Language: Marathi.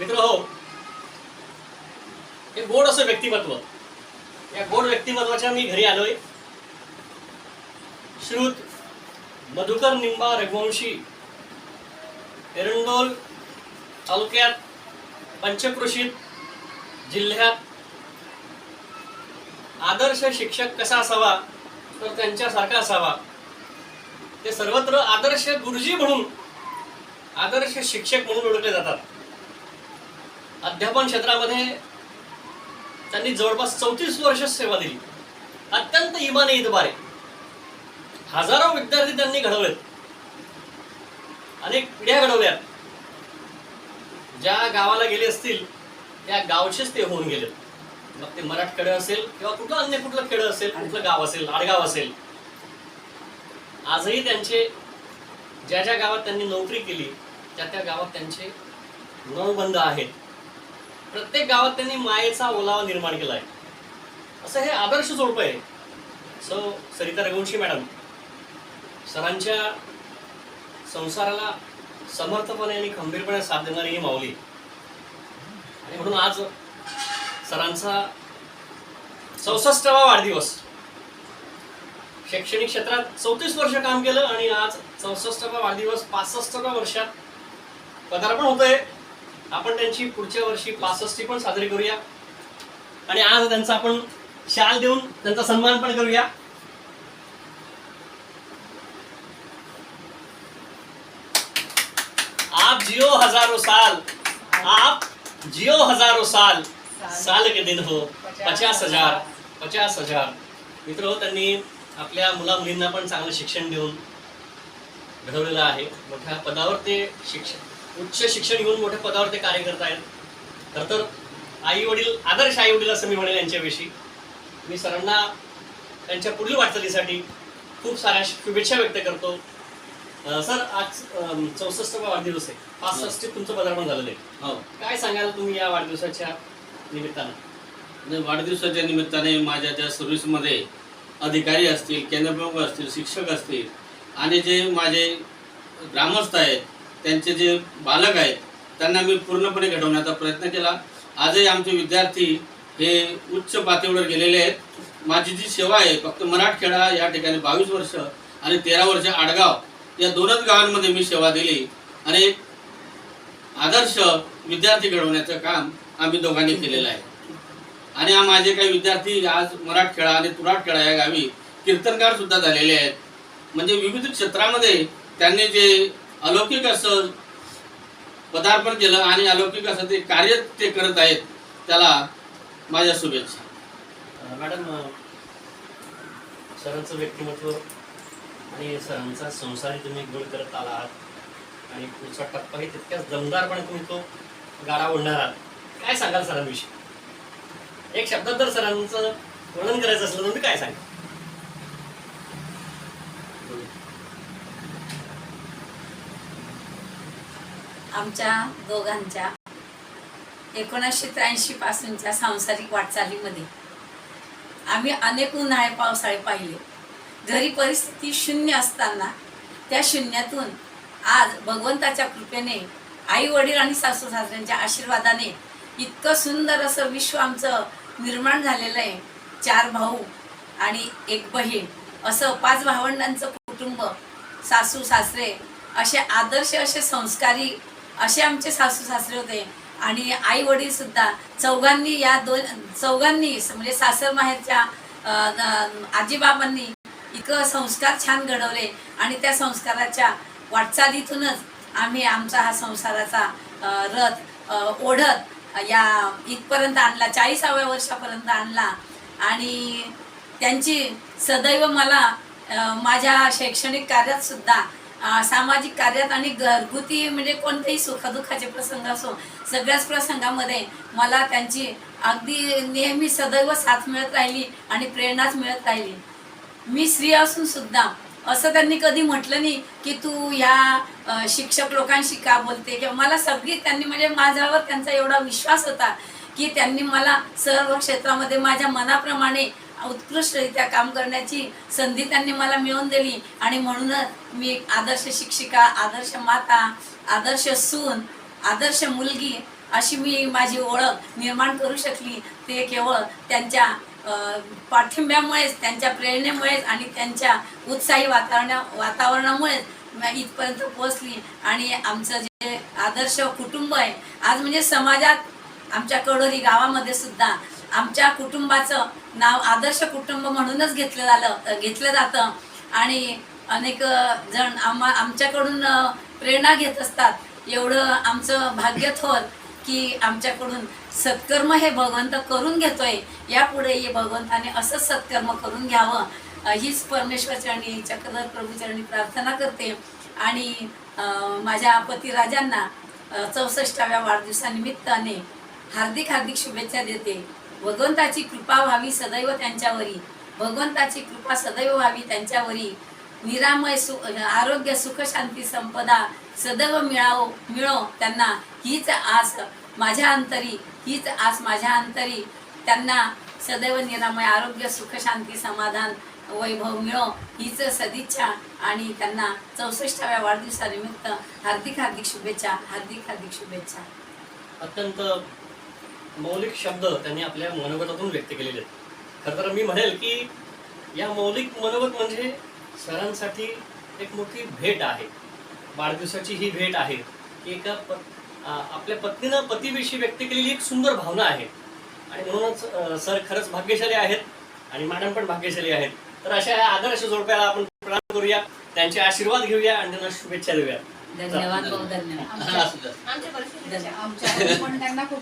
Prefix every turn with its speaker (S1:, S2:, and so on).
S1: मित्र हो. हे गोड असं व्यक्तिमत्व. या गोड व्यक्तिमत्वाच्या मी घरी आलोय. श्रुत मधुकर निंबा रघुवंशी एरंडोल तालुक्यात पंचकृषीत जिल्ह्यात आदर्श शिक्षक कसा असावा तर त्यांच्यासारखा असावा. ते सर्वत्र आदर्श गुरुजी म्हणून आदर्श शिक्षक म्हणून ओळखले जातात. अध्यापन क्षेत्रामध्ये त्यांनी जवळपास चौतीस वर्ष सेवा दिली. अत्यंत इमाने इतबारे. हजारो विद्यार्थी त्यांनी घडवलेत. अनेक पिढ्या घडवल्या ज्या गावाला गेले असतील त्या गावचेच ते होऊन गेले मग ते मराठकडे असेल किंवा कुठलं अन्य कुठलं खेड असेल कुठलं गाव असेल आडगाव असेल. आजही त्यांचे ज्या ज्या गावात त्यांनी नोकरी केली त्या त्या गावात त्यांचे नळबंद आहेत. प्रत्येक गावात त्यांनी मायेचा ओलावा निर्माण केला आहे असं हे आदर्श जोडपं आहे. सो सरिता रघुवंशी मॅडम सरांच्या संसाराला समर्थपणे आणि खंबीरपणे साथ देणारी ही माऊली. आणि म्हणून आज सरांचा चौसष्टावा वाढदिवस. शैक्षणिक क्षेत्रात चौतीस वर्ष काम केलं आणि आज चौसष्टावा वाढदिवस पासष्टाव्या वर्षात पदार्पण होतंय. आपण त्यांची पुढच्या वर्षी पासष्टी पण साजरी करूया. आणि आज त्यांचा आपण शाल देऊन त्यांचा सन्मान पण करूया. आप जियो हजारो साल आप जियो हजारो साल साल के दिन हो पचास हजार पचास हजार. मित्र त्यांनी आपल्या मुला मुलींना पण चांगलं शिक्षण देऊन घडवलेलं आहे. मोठ्या पदावर ते शिक्षण उच्च शिक्षण घेऊन मोठ्या पदावर ते कार्य करत आहेत. खरं तर आई वडील आदर्श आई वडील असं मी म्हणेल यांच्याविषयी. मी सरांना त्यांच्या पुढील वाटचालीसाठी खूप साऱ्या शुभेच्छा व्यक्त करतो. सर आज चौसष्टवा वाढदिवस आहे. पासष्ट तुमचं पदार्पण झालेलं आहे.
S2: हो.
S1: काय सांगाल तुम्ही या वाढदिवसाच्या निमित्तानं?
S2: वाढदिवसाच्या निमित्ताने माझ्या त्या सर्व्हिसमध्ये अधिकारी असतील केंद्रप्रमुख असतील शिक्षक असतील आणि जे माझे ग्रामस्थ आहेत त्यांचे जे बालक आहेत त्यांना मी पूर्णपणे घडवण्याचा प्रयत्न केला. आजही आमचे विद्यार्थी हे उच्च पातळीवर गेलेले आहेत. माझी जी सेवा आहे फक्त मराठखेडा या ठिकाणी बावीस वर्ष आणि तेरा वर्ष आडगाव या दोनच गावांमध्ये मी सेवा दिली आणि एक आदर्श विद्यार्थी घडवण्याचं काम आम्ही दोघांनी केलेलं आहे. आणि हा माझे काही विद्यार्थी आज मराठखेडा आणि तुराटखेडा या गावी कीर्तनकार सुद्धा झालेले आहेत. म्हणजे विविध क्षेत्रामध्ये त्यांनी जे अलौकिक असं पदार्पण केलं आणि अलौकिक असं ते कार्य ते करत आहेत त्याला माझ्या शुभेच्छा.
S1: मॅडम सरांचं व्यक्तिमत्व आणि सरांचा संसारही तुम्ही गोड करत आला आहात आणि पुढचा टप्पाही तितक्याच दमदारपणे तुम्ही तो गाडा ओढणार आहात. काय सांगाल सरांविषयी? एक शब्दात जर सरांचं वर्णन करायचं असलं तर काय सांगाल?
S3: आमच्या दोघांच्या एकोणीसशे त्र्याऐंशी पासूनच्या सांसारिक वाटचालीमध्ये. आम्ही अनेक उन्हाळे पावसाळे पाहिले. घरी परिस्थिती शून्य असताना त्या शून्यातून आज भगवंताच्या कृपेने आई वडील आणि सासू सासऱ्यांच्या आशीर्वादाने इतकं सुंदर असं विश्व आमचं निर्माण झालेलं आहे. चार भाऊ आणि एक बहीण असं पाच भावंडांचं कुटुंब सासू सासरे असे आदर्श असे संस्कारी असे आमचे सासू सासरे होते. आणि आई वडील सुद्धा चौघांनी या दोन चौघांनी म्हणजे सासर माहेरच्या आजीबाबांनी इतकं संस्कार छान घडवले. आणि त्या संस्काराच्या वाटचालीतूनच आम्ही आमचा हा संसाराचा रथ ओढत या इथपर्यंत आणला चाळीसाव्या वर्षापर्यंत आणला. आणि त्यांची सदैव मला माझ्या शैक्षणिक कार्यात सुद्धा सामाजिक कार्यात आणि घरगुती म्हणजे कोणतेही सुखदुःखाचे प्रसंग असो सगळ्याच प्रसंगामध्ये मला त्यांची अगदी नेहमी सदैव साथ मिळत राहिली आणि प्रेरणाच मिळत राहिली. मी स्त्री असून सुद्धा असं त्यांनी कधी म्हटलं नाही की तू ह्या शिक्षक लोकांशी का बोलते? किंवा मला सगळी त्यांनी म्हणजे माझ्यावर त्यांचा एवढा विश्वास होता की त्यांनी मला सर्व क्षेत्रामध्ये माझ्या मनाप्रमाणे उत्कृष्टरित्या काम करण्याची संधी त्यांनी मला मिळवून दिली. आणि म्हणूनच मी एक आदर्श शिक्षिका आदर्श माता आदर्श सून आदर्श मुलगी अशी मी माझी ओळख निर्माण करू शकली. ते केवळ त्यांच्या पाठिंब्यामुळेच त्यांच्या प्रेरणेमुळेच आणि त्यांच्या उत्साही वातावरणा वातावरणामुळेच इथपर्यंत पोहोचली. आणि आमचं जे आदर्श कुटुंब आहे आज म्हणजे समाजात आमच्या कडोरी गावामध्ये सुद्धा आमच्या कुटुंबाचं नाव आदर्श कुटुंब म्हणूनच घेतलं झालं घेतलं जातं. आणि अनेक जण आम्हा आमच्याकडून प्रेरणा घेत असतात. एवढं आमचं भाग्य थोर की आमच्याकडून सत्कर्म हे भगवंत करून घेतोय. यापुढे हे भगवंताने असंच सत्कर्म करून घ्यावं. हीच परमेश्वर चरणी चक्रधर प्रभू चरणी प्रार्थना करते. आणि माझ्या पती राजांना चौसष्टाव्या वाढदिवसानिमित्ताने हार्दिक हार्दिक शुभेच्छा देते. भगवंताची कृपा व्हावी सदैव त्यांच्यावरी. भगवंताची कृपा सदैव व्हावी त्यांच्यावरी. निरामय सु आरोग्य सुख शांती संपदा सदैव मिळावो मिळो त्यांना. हीच आस माझ्या अंतरी हीच आस माझ्या अंतरी. त्यांना सदैव निरामय आरोग्य सुख शांती समाधान वैभव मिळो. हीच सदिच्छा आणि त्यांना चौसष्टाव्या वाढदिवसानिमित्त हार्दिक हार्दिक शुभेच्छा हार्दिक हार्दिक शुभेच्छा.
S1: अत्यंत मौलिक शब्द त्यांनी आपल्या मनोगतातून व्यक्त केलेले आहेत. खरं तर मी म्हणेल की या मौलिक मनोगत म्हणजे सरांसाठी एक मोठी भेट आहे. वाढदिवसाची ही भेट आहे की एका प आपल्या पत्नीनं पतीविषयी व्यक्त केलेली एक सुंदर भावना आहे. आणि म्हणूनच सर खरंच भाग्यशाली आहेत आणि मॅडम पण भाग्यशाली आहेत. तर अशा या आदर्श जोडप्याला आपण प्रणाम करूया. त्यांचे आशीर्वाद घेऊया आणि त्यांना शुभेच्छा देऊया.
S3: धन्यवाद धन्यवाद.
S2: हा, असू द्या.
S3: धन्यवाद.
S4: आमच्या पण त्यांना खूप